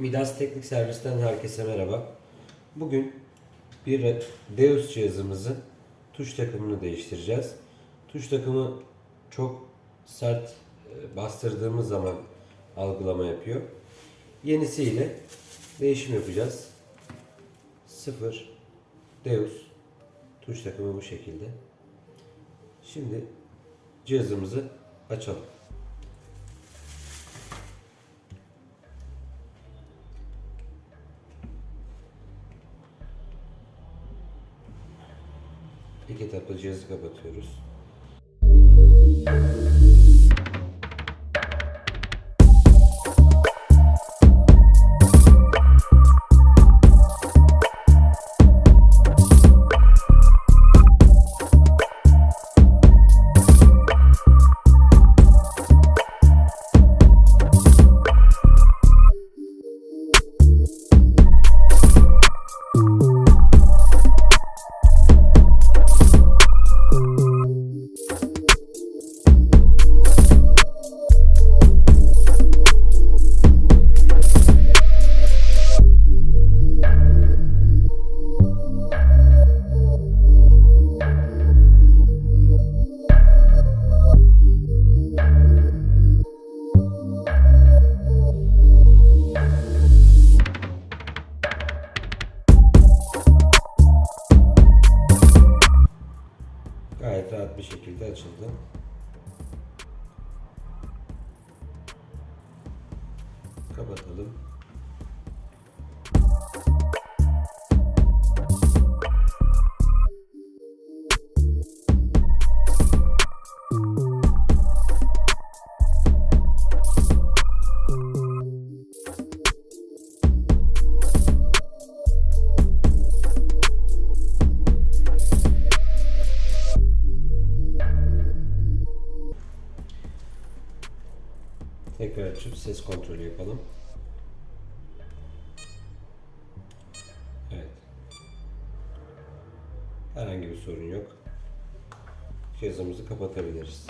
Midas Teknik Servis'ten herkese merhaba. Bugün bir Deus cihazımızın tuş takımını değiştireceğiz. Tuş takımı çok sert e, bastırdığımız zaman algılama yapıyor. Yenisiyle değişim yapacağız. Sıfır Deus tuş takımı bu şekilde. Şimdi cihazımızı açalım. İlk etapta cihazı kapatıyoruz. Gayet rahat bir şekilde açıldı. Kapatalım. Tekrar açıp ses kontrolü yapalım. Evet. Herhangi bir sorun yok. Cihazımızı kapatabiliriz.